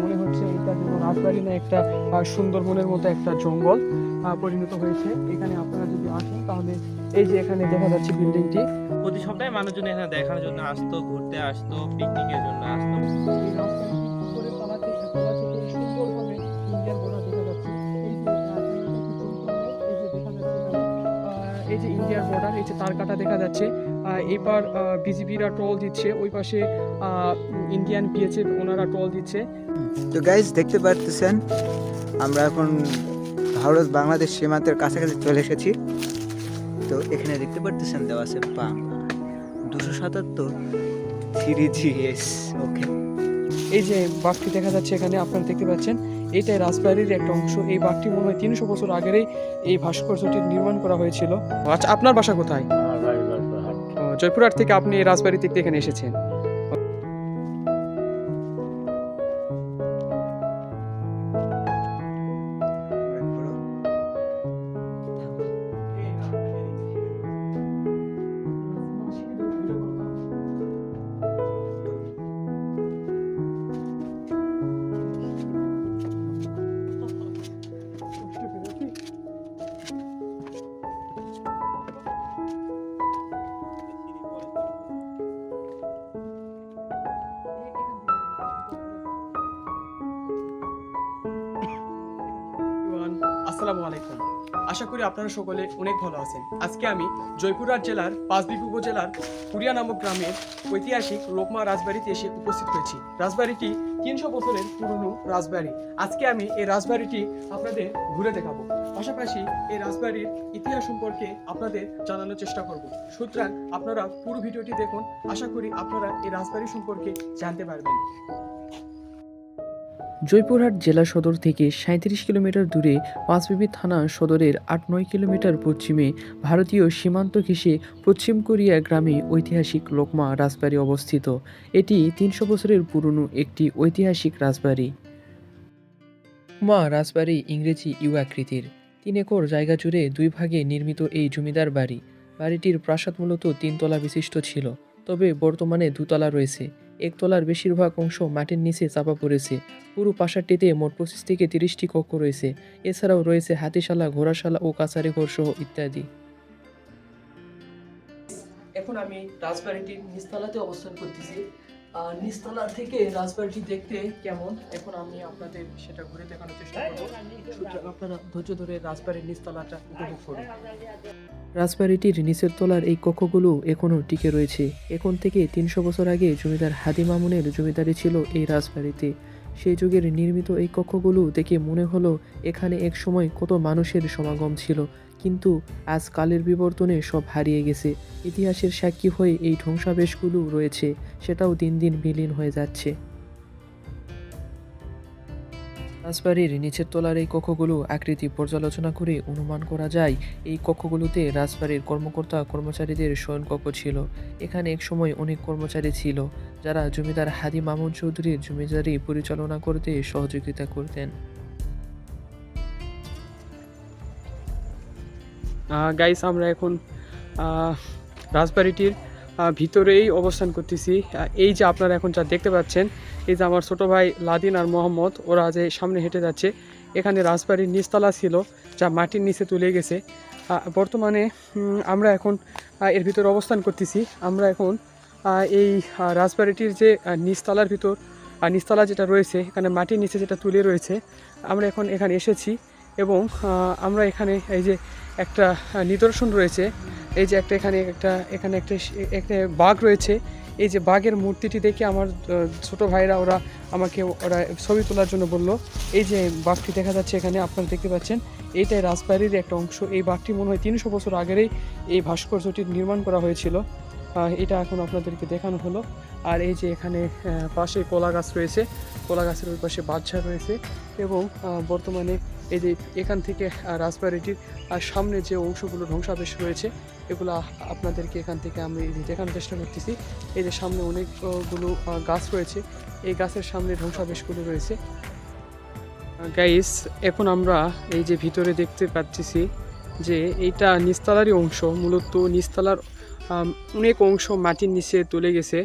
মনে হচ্ছে এটা যেন রাজবাড়ি না একটা সুন্দরবনের মতো একটা জঙ্গল পরিণত হয়েছে। এখানে আপনারা যদি আসেন তাহলে এই যে এখানে দেখা যাচ্ছে বিল্ডিংটি। প্রতি সপ্তাহে মানুষজন এখানে দেখার জন্য আসতো ঘুরতে আসতো পিকনিকের জন্য আসতো। এই যে ইন্ডিয়ার বর্ডার এই যে তার কাটা দেখা যাচ্ছে। এবার বিজিবিরা ট্রল দিচ্ছে ওই পাশে আহ, ইন্ডিয়ান পিএচএফ ওনারা টল দিচ্ছে। তো গাইজ দেখতে পারতেছেন আমরা এখন ভারত বাংলাদেশ সীমান্তের কাছাকাছি চলে এসেছি। তো এখানে দেখতে পারতেছেন দেওয়া আছে পাম দুশো সাতাত্তর থ্রি জি এস ওকে এই যে বাঘটি দেখা যাচ্ছে এখানে আপনারা দেখতে পাচ্ছেন এইটাই রাজবাড়ির একটা অংশ। এই বাঘটি মনে হয় তিনশো বছর আগেরই এই ভাস্কর্যটি নির্মাণ করা হয়েছিল। আচ্ছা আপনার বাসা কোথায়? জয়পুরহাট থেকে আপনি এই রাজবাড়ি থেকে এখানে এসেছেন। করি আপনারা সকলে অনেক ভালো আছেন। আজকে আমি জয়পুরহাট জেলার পাঁচবিবি উপজেলার কুরিয়া নামক গ্রামের ঐতিহাসিক লোকমা রাজবাড়িতে এসে উপস্থিত হয়েছি। রাজবাড়িটি তিনশো বছরের পুরনো রাজবাড়ি। আজকে আমি এই রাজবাড়িটি আপনাদের ঘুরে দেখাবো। পাশাপাশি এই রাজবাড়ির ইতিহাস সম্পর্কে আপনাদের জানানোর চেষ্টা করব। সুতরাং আপনারা পুরো ভিডিওটি দেখুন। আশা করি আপনারা এই রাজবাড়ি সম্পর্কে জানতে পারবেন। জয়পুরহাট জেলা সদর থেকে সাঁত্রিশ কিলোমিটার দূরে পাঁচবিবি থানা সদরের আট নয় কিলোমিটার পশ্চিমে ভারতীয় সীমান্ত ঘেঁষে পশ্চিম কোরিয়া গ্রামে ঐতিহাসিক লোকমা রাজবাড়ি অবস্থিত। এটি তিনশো বছরের পুরনো একটি ঐতিহাসিক রাজবাড়ি। মা রাজবাড়ি ইংরেজি ইউ আকৃতির। তিন একর জায়গা জুড়ে দুই ভাগে নির্মিত এই জমিদার বাড়ি। বাড়িটির প্রাসাদ মূলত তিনতলা বিশিষ্ট ছিল, তবে বর্তমানে দুতলা রয়েছে। একতলার বেশিরভাগ অংশ মাটির নিচে চাপা পড়েছে। পুরো প্রাসাদটিতে মোট পঁচিশ থেকে তিরিশটি কক্ষ রয়েছে। এছাড়াও রয়েছে হাতিশালা, ঘোড়াশালা ও কাছারি ঘর সহ ইত্যাদি। এখন আমি রাজবাড়িটির নিচতলাতে অবস্থান করতেছি। নিচতলা থেকে রাজবাড়িটি দেখতে কেমন? এখন আমি আপনাদের সেটা ঘুরে দেখানোর চেষ্টা করব। সুতরাং আপনারা ধৈর্য ধরে রাজবাড়ির নিচতলাটা উপভোগ করুন। রাজবাড়িটির নিচের তলার এই কক্ষগুলো এখনও টিকে রয়েছে। এখন থেকে তিনশো বছর আগে জমিদার হাদি মামুনের জমিদারি ছিল এই রাজবাড়িতে। সেই যুগের নির্মিত এই কক্ষগুলো দেখে মনে হলো এখানে এক সময় কত মানুষের সমাগম ছিল। কিন্তু আজ কালের বিবর্তনে সব হারিয়ে গেছে। ইতিহাসের সাক্ষী হয়ে এই ধ্বংসাবেশগুলো রয়েছে, সেটাও দিন দিন বিলীন হয়ে যাচ্ছে। রাজবাড়ির নিচের তলার এই কক্ষগুলো আকৃতি পর্যালোচনা করে অনুমান করা যায়, এই কক্ষগুলোতে রাজবাড়ির কর্মকর্তা কর্মচারীদের শয়নকক্ষ ছিল। এখানে একসময় অনেক কর্মচারী ছিল, যারা জমিদার হাদি মামুন চৌধুরীর জমিদারি পরিচালনা করতে সহযোগিতা করতেন। গাইস আমরা এখন রাজবাড়িটির ভিতরেই অবস্থান করতেছি। এই যে আপনারা এখন যা দেখতে পাচ্ছেন, এই যে আমার ছোটো ভাই লাদিন আর মোহাম্মদ, ওরা যে সামনে হেঁটে যাচ্ছে, এখানে রাজবাড়ির নিচতলা ছিল, যা মাটির নিচে তুলে গেছে। বর্তমানে আমরা এখন এর ভিতরে অবস্থান করতেছি। আমরা এখন এই রাজবাড়িটির যে নিচতলার ভিতর নিচতলা যেটা রয়েছে, এখানে মাটির নিচে যেটা তুলে রয়েছে, আমরা এখন এখানে এসেছি এবং আমরা এখানে এই যে একটা নিদর্শন রয়েছে। এই যে একটা এখানে একটা এখানে একটা একটা বাঘ রয়েছে। এই যে বাঘের মূর্তিটি দেখে আমার ছোট ভাইরা ওরা আমাকে, ওরা ছবি তোলার জন্য বলল। এই যে বাঘটি দেখা যাচ্ছে এখানে, আপনারা দেখতে পাচ্ছেন এইটাই রাজবাড়ির একটা অংশ। এই বাঘটি মনে হয় তিনশো বছর আগেরই এই ভাস্কর্যটি নির্মাণ করা হয়েছিল। এটা এখন আপনাদেরকে দেখানো হলো। আর এই যে এখানে পাশে কলা গাছ রয়েছে। কলা গাছের ওই পাশে বাচ্চা রয়েছে। এবং বর্তমানে এই যে এখান থেকে রাজবাড়িটির সামনে যে অংশগুলো ধ্বংসাবেশ রয়েছে, এগুলো আপনাদেরকে এখান থেকে আমি দেখানোর চেষ্টা করতেছি। এই যে সামনে অনেকগুলো গাছ রয়েছে। এই গাছের সামনে ধ্বংসাবেশগুলো রয়েছে। গাইস এখন আমরা এই যে ভিতরে দেখতে পাচ্ছি যে এইটা নিস্তালারই অংশ। মূলত নিস্তালার অনেক অংশ মাটির নিচে তুলে গেছে।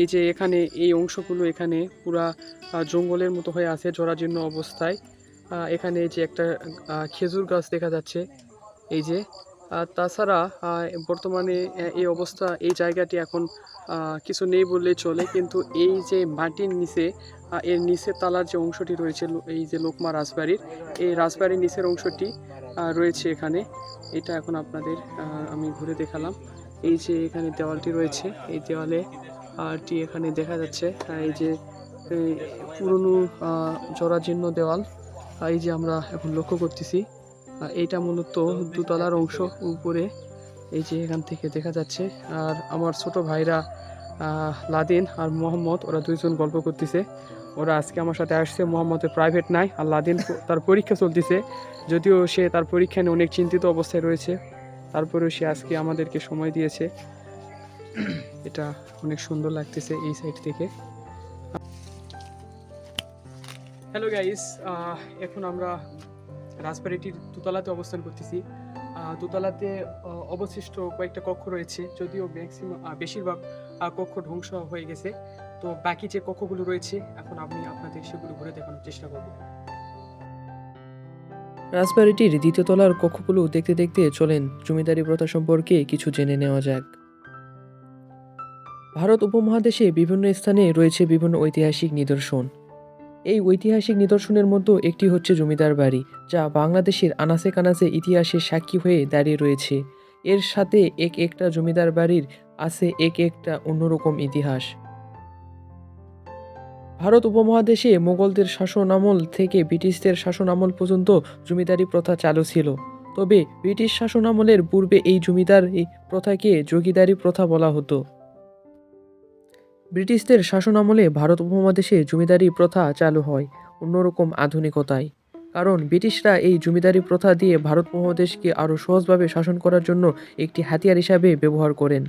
এই যে এখানে এই অংশগুলো এখানে পুরা জঙ্গলের মতো হয়ে আছে জরাজীর্ণ অবস্থায়। এখানে যে একটা খেজুর গাছ দেখা যাচ্ছে, এই যে। তাছাড়া বর্তমানে এই অবস্থা, এই জায়গাটি এখন কিছু নেই বললেই চলে, কিন্তু এই যে মাটির নিচে এর নিচের তালার যে অংশটি রয়েছে এই যে লোকমা রাজবাড়ির, এই রাজবাড়ির নিচের অংশটি রয়েছে এখানে। এটা এখন আপনাদের আমি ঘুরে দেখালাম। এই যে এখানে দেওয়ালটি রয়েছে, এই দেওয়ালে আরটি এখানে দেখা যাচ্ছে এই যে পুরনো জরাজীর্ণ দেওয়াল। এই যে আমরা এখন লক্ষ্য করতেছি এইটা মূলত দুতলার অংশ উপরে, এই যে এখান থেকে দেখা যাচ্ছে। আর আমার ছোট ভাইরা লাদিন আর মোহাম্মদ, ওরা দুইজন গল্প করতেছে। ওরা আজকে আমার সাথে আসছে, মোহাম্মদের প্রাইভেট নাই, আর লাদিন তার পরীক্ষা চলতেছে। যদিও সে তার পরীক্ষা নিয়ে অনেক চিন্তিত অবস্থায় রয়েছে, তারপরেও সে আজকে আমাদেরকে সময় দিয়েছে। এটা অনেক সুন্দর লাগতেছে এই সাইড থেকে। হ্যালো গাইস এখন আমরা রাজবাড়িটির দোতলাতে অবস্থান করতেছি। দোতলাতে অবশিষ্ট কয়েকটা কক্ষ রয়েছে, যদিও ম্যাক্সিমাম বেশিরভাগ কক্ষ ধ্বংস হয়ে গেছে। তো বাকি যে কক্ষগুলো রয়েছে, এখন আমি আপনাদের সেগুলো ঘুরে দেখানোর চেষ্টা করব। রাজবাড়িটির দ্বিতীয় তলার কক্ষগুলো দেখতে দেখতে চলেন জমিদারি প্রথা সম্পর্কে কিছু জেনে নেওয়া যাক। ভারত উপমহাদেশে বিভিন্ন স্থানে রয়েছে বিভিন্ন ঐতিহাসিক নিদর্শন। এই ঐতিহাসিক নিদর্শনের মধ্যে একটি হচ্ছে জমিদার বাড়ি, যা বাংলাদেশের আনাচে কানাচে ইতিহাসের সাক্ষী হয়ে দাঁড়িয়ে রয়েছে। এর সাথে এক একটা জমিদার বাড়ির আছে এক একটা অন্যরকম ইতিহাস। ভারত উপমহাদেশে মোগলদের শাসন আমল থেকে ব্রিটিশদের শাসন আমল পর্যন্ত জমিদারি প্রথা চালু ছিল। তবে ব্রিটিশ শাসন আমলের পূর্বে এই জমিদার প্রথাকে জমিদারি প্রথা বলা হতো। ব্রিটিশদের শাসন আমলে ভারত উপমহাদেশে জমিদারি প্রথা চালু হয় অন্যরকম আধুনিকতায়। কারণ ব্রিটিশরা এই জমিদারি প্রথা দিয়ে ভারত উপমহাদেশকে আরও সহজভাবে শাসন করার জন্য একটি হাতিয়ার হিসাবে ব্যবহার করেন,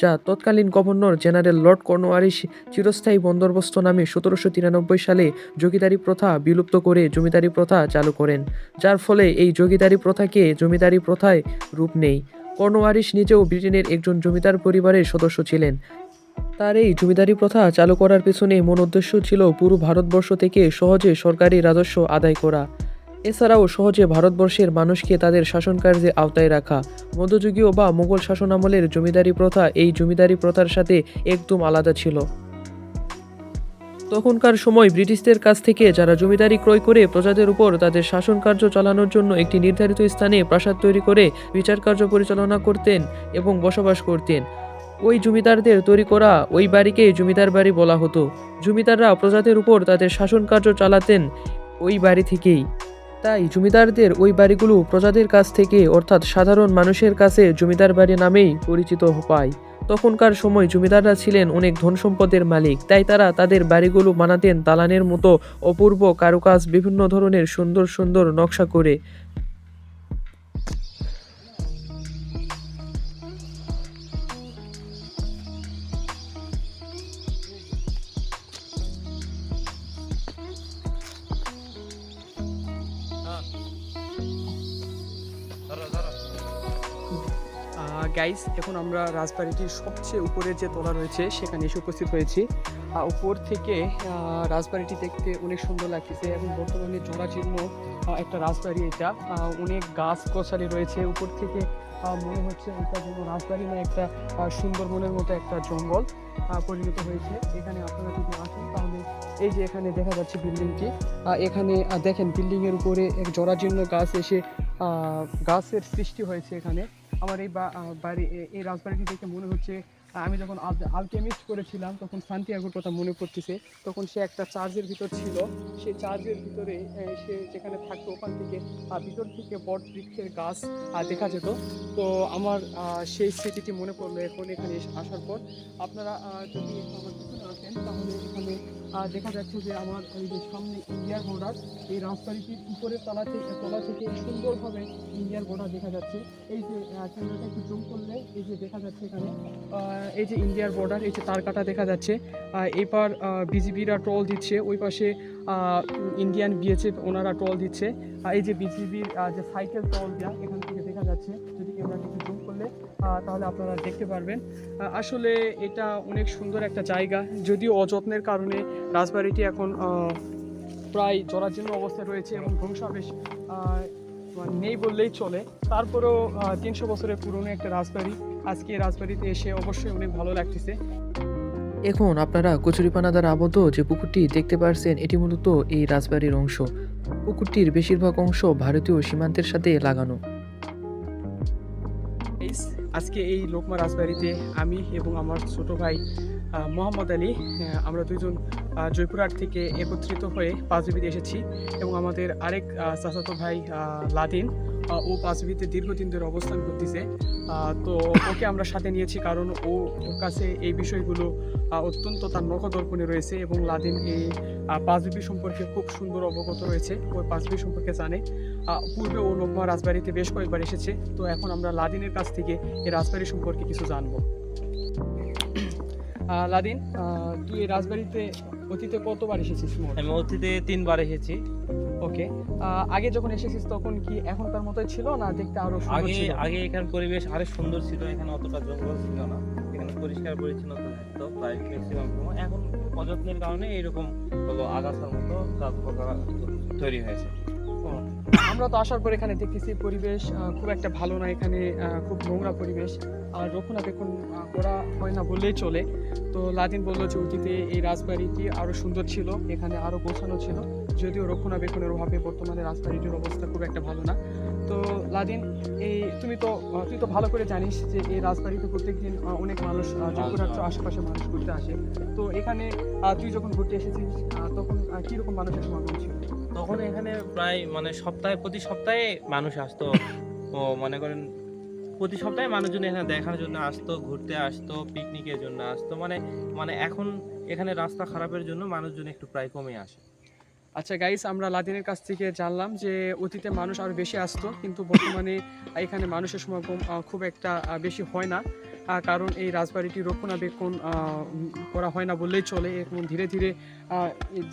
যা তৎকালীন গভর্নর জেনারেল লর্ড কর্নওয়ালিস চিরস্থায়ী বন্দোবস্ত নামে সতেরোশো তিরানব্বই সালে জমিদারি প্রথা বিলুপ্ত করে জমিদারি প্রথা চালু করেন, যার ফলে এই জমিদারি প্রথাকে জমিদারি প্রথায় রূপ নেই। কর্নওয়ারিস নিজেও ব্রিটেনের একজন জমিদার পরিবারের সদস্য ছিলেন তার এই জমিদারি প্রথা চালু করার পিছনে মূল উদ্দেশ্য ছিল পুরো ভারতবর্ষ থেকে সহজে সরকারি রাজস্ব আদায় করা। এছাড়াও সহজে ভারতবর্ষের মানুষকে তাদের শাসনকার্যে আওতায় রাখা। মধ্যযুগীয় বা মুঘল শাসন আমলের জমিদারি প্রথা এই জমিদারি প্রথার সাথে একদম আলাদা ছিল। তখনকার সময় ব্রিটিশদের কাছ থেকে যারা জমিদারি ক্রয় করে প্রজাদের উপর তাদের শাসন কার্য চালানোর জন্য একটি নির্ধারিত স্থানে প্রাসাদ তৈরি করে, বিচার কার্য পরিচালনা করতেন এবং বসবাস করতেন। ওই জমিদারদের তৈরি করা ওই বাড়িকে জমিদার বাড়ি বলা হতো। জমিদাররা প্রজাদের উপর তাদের শাসন কার্য চালাতেন ওই বাড়ি থেকেই। তাই জমিদারদের ওই বাড়িগুলো প্রজাদের কাছ থেকে, অর্থাৎ সাধারণ মানুষের কাছে জমিদার বাড়ি নামেই পরিচিত পায়। তখনকার সময় জমিদাররা ছিলেন অনেক ধন সম্পদের মালিক, তাই তারা তাদের বাড়িগুলো বানাতেন, দালানের মতো অপূর্ব কারুকাজ, বিভিন্ন ধরনের সুন্দর সুন্দর নকশা করে। গাইস এখন আমরা রাজবাড়িটির সবচেয়ে উপরের যে তলা রয়েছে সেখানে এসে উপস্থিত হয়েছি। উপর থেকে রাজবাড়িটি দেখতে অনেক সুন্দর লাগতেছে এবং বর্তমানে জোড়াচীর্ণ আহ, একটা রাজবাড়ি এটা। অনেক গাছ গোছালি রয়েছে। উপর থেকে মনে হচ্ছে এটা যেন রাজবাড়ি না একটা সুন্দরবনের মতো একটা জঙ্গল পরিণত হয়েছে। এখানে আপনারা যদি আসেন তাহলে এই যে এখানে দেখা যাচ্ছে বিল্ডিংটি এখানে দেখেন বিল্ডিংয়ের উপরে এক জরাজীর্ণ গাছ এসে গাছের সৃষ্টি হয়েছে এখানে। আমার এই বাড়ি এই রাজবাড়িটি দেখে মনে হচ্ছে আমি যখন আলকেমিস্ট করেছিলাম, তখন সান্তিয়াগোর কথা মনে পড়তেছে। তখন সে একটা চার্জের ভিতর ছিল। সেই চার্জের ভিতরে সে যেখানে থাকতো, ওখান থেকে ভিতর থেকে বট বৃক্ষের গাছ দেখা যেত। তো আমার সেই স্মৃতিটি মনে পড়ল এখন এখানে আসার পর। আপনারা যদি আমার আসেন তাহলে এখানে দেখা যাচ্ছে যে আমার এই যে সামনে ইন্ডিয়ার বর্ডার এই রাজবাড়িটির উপরের তলা থেকে তলা থেকে সুন্দরভাবে ইন্ডিয়ার বর্ডার দেখা যাচ্ছে। এই যে ক্যামেরাটা একটু জুম করলে, এই যে দেখা যাচ্ছে এখানে এই যে ইন্ডিয়ার বর্ডার এই যে তার কাটা দেখা যাচ্ছে। এবার বিজিবিরা ট্রল দিচ্ছে, ওই পাশে ইন্ডিয়ান বিএচএফ ওনারা ট্রল দিচ্ছে। এই যে বিজিবির যে সাইকেল ট্রল দেওয়া এখান থেকে দেখা যাচ্ছে, যদি ক্যামেরাটি একটু জুম করলে তাহলে আপনারা দেখতে পারবেন। আসলে এটা অনেক সুন্দর একটা জায়গা, যদিও অযত্নের কারণে রাজবাড়িটি এখন প্রায় জরাজীর্ণ অবস্থায় রয়েছে এবং ধ্বংসাবেশ মানে নেই বললেই চলে। তারপরেও তিনশো বছরের পুরনো একটা রাজবাড়ি, আজকে রাজবাড়িতে এসে অবশ্যই অনেক ভালো লাগতেছে। এখন আপনারা কচুরিপানা দ্বারা আবদ্ধ যে পুকুরটি দেখতে পারছেন, এটি মূলত এই রাজবাড়ির অংশ। পুকুরটির বেশিরভাগ অংশ ভারতীয় সীমান্তের সাথে লাগানো। আজকে এই লোকমা রাজবাড়িতে আমি এবং আমার ছোট ভাই মোহাম্মদ আলী আমরা আহ, জয়পুরহাট থেকে একত্রিত হয়ে পাঁচবিবিতে এসেছি এবং আমাদের আরেক চাচাতো ভাই লাদিন ও পাঁচবিবিতে দীর্ঘদিন ধরে অবস্থান করতেছে। তো ওকে আমরা সাথে নিয়েছি কারণ ও ওর কাছে এই বিষয়গুলো অত্যন্ত তার নখদর্পণে রয়েছে এবং লাদিন এই আহ, পাঁচবিবি সম্পর্কে খুব সুন্দর অবগত রয়েছে। ওই পাঁচবিবি সম্পর্কে জানে। পূর্বে ও লোকমা রাজবাড়িতে বেশ কয়েকবার এসেছে। তো এখন আমরা লাদিনের কাছ থেকে এই রাজবাড়ি সম্পর্কে কিছু জানব। লাদিন তুই রাজবাড়িতে অতীতে কতবার এসেছিস মোট? আমি অতীতে তিনবার এসেছি। ওকে আগে যখন এসেছিস তখন কি এখনকার মতোই ছিল না দেখতে আরও সুন্দর আগে আগে এখানে পরিবেশ আরও সুন্দর ছিল এখানে অতটা জঙ্গল ছিল না। এখানে পরিষ্কার পরিচ্ছন্নতা থাকতো প্রায় ম্যাক্সিমাম সময় এখন অযত্নের কারণে এরকম হলো আগাছার মতো গাছপালা তৈরি হয়েছে। আমরা তো আসার পর এখানে দেখতেছি পরিবেশ খুব একটা ভালো না এখানে খুব নোংরা পরিবেশ। আর রক্ষণাবেক্ষণ করা হয় না বললেই চলে। তো লাদিন বলল যে অতীতে এই রাজবাড়িটি আরও সুন্দর ছিল? এখানে আরও গোছানো ছিল। যদিও রক্ষণাবেক্ষণের অভাবে বর্তমানে রাজবাড়িটির অবস্থা খুব একটা ভালো না। তো লাদিন এই তুমি তো তুই তো ভালো করে জানিস যে এই রাজবাড়িতে প্রত্যেকদিন অনেক মানুষ জয়পুরহাট তো আশেপাশে মানুষ ঘুরতে আসে। তো এখানে তুই যখন ঘুরতে এসেছিস তখন কীরকম মানুষের সমাগম ছিল? তখন এখানে প্রায় মানে সপ্তাহে, প্রতি সপ্তাহে মানুষ আসতো। ও মনে করেন প্রতি সপ্তাহে মানুষজন এখানে দেখার জন্য আসতো, ঘুরতে আসতো পিকনিকের জন্য আসতো। মানে মানে এখন এখানে রাস্তা খারাপের জন্য মানুষজন একটু প্রায় কমে আসে। আচ্ছা গাইস আমরা লাদিনের কাছ থেকে জানলাম যে অতীতে মানুষ আরও বেশি আসতো, কিন্তু বর্তমানে এখানে মানুষের সমাগম খুব একটা বেশি হয় না। কারণ এই রাজবাড়িটি রক্ষণাবেক্ষণ করা হয় না বললেই চলে। এবং ধীরে ধীরে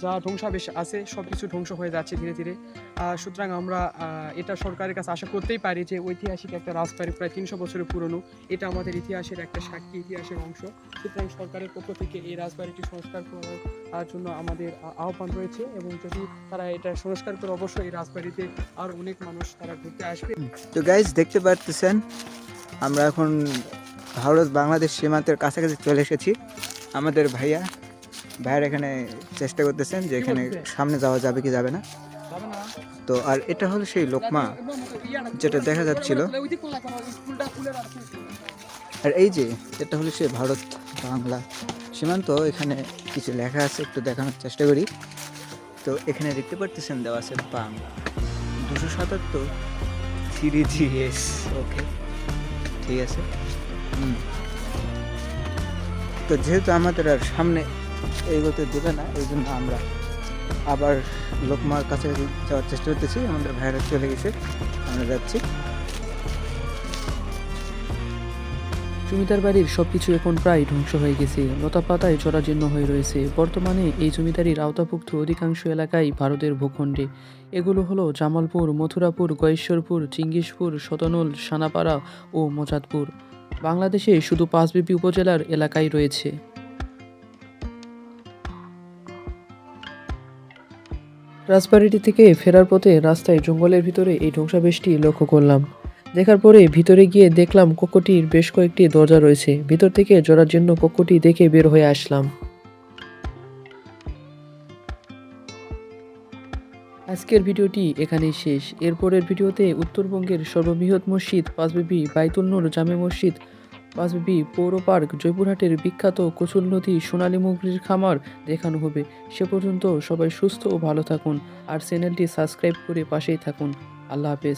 যা ধ্বংসাবেশ আছে সব কিছু ধ্বংস হয়ে যাচ্ছে ধীরে ধীরে। সুতরাং আমরা এটা সরকারের কাছে আশা করতেই পারি যে ঐতিহাসিক একটা রাজবাড়ি প্রায় তিনশো বছরের পুরনো। এটা আমাদের ইতিহাসের একটা সাক্ষী, ইতিহাসের অংশ। সুতরাং সরকারের পক্ষ থেকে এই রাজবাড়িটি সংস্কার করার জন্য আমাদের আহ্বান রয়েছে এবং যদি তারা এটা সংস্কার করে অবশ্যই এই রাজবাড়িতে আর অনেক মানুষ তারা ঘুরতে আসবে। তো গাইজ দেখতে পারতেছেন, আমরা এখন ভারত বাংলাদেশ সীমান্তের কাছাকাছি চলে এসেছি। আমাদের ভাইয়া ভাইয়ার এখানে চেষ্টা করতেছেন যে এখানে সামনে যাওয়া যাবে কি যাবে না। তো আর এটা হলো সেই লোকমা যেটা দেখা যাচ্ছিল। আর এই যে এটা হলো সেই ভারত বাংলা সীমান্ত এখানে কিছু লেখা আছে একটু দেখানোর চেষ্টা করি। তো এখানে দেখতে পারতেছেন দেওয়া আছে বাংলা। দুশো সাতাত্তর থ্রি জি এস ওকে ঠিক আছে। তো যেহেতু আমাদের আর সামনে এগোতে দেবে না, এই জন্য আমরা আবার লোকমার কাছে যাওয়ার চেষ্টা করতেছি। আমাদের ভাইরা চলে গেছে, আমরা যাচ্ছি। জমিদার বাড়ির সবকিছু এখন প্রায় ধ্বংস হয়ে গেছে। লতা পাতায় জরাজীর্ণ হয়ে রয়েছে। বর্তমানে এই জমিদারির আওতাভুক্ত অধিকাংশ এলাকাই ভারতের ভূখণ্ডে। এগুলো হলো জামালপুর, মথুরাপুর, গয়েশ্বরপুর চিঙ্গিসপুর সতনল সানাপাড়া ও মজাদপুর বাংলাদেশে শুধু পাঁচবিবি উপজেলার এলাকাই রয়েছে। রাজবাড়িটি থেকে ফেরার পথে রাস্তায় জঙ্গলের ভিতরে এই ধ্বংসাবেশটি লক্ষ্য করলাম। দেখার পরে ভিতরে গিয়ে দেখলাম কক্ষটির বেশ কয়েকটি দরজা রয়েছে। ভিতর থেকে জড়ার জন্য কক্ষটি দেখে বের হয়ে আসলাম। আজকের ভিডিওটি এখানেই শেষ। এরপরের ভিডিওতে উত্তরবঙ্গের সর্ববৃহৎ মসজিদ পাঁচবিবি বাইতুল জামে মসজিদ পাঁচবিবি পৌর পার্ক, জয়পুরহাটের বিখ্যাত কচুল নদী, সোনালী মুগরির খামার দেখানো হবে। সে পর্যন্ত সবাই সুস্থ ও ভালো থাকুন। আর চ্যানেলটি সাবস্ক্রাইব করে পাশেই থাকুন। আল্লাহ হাফেজ।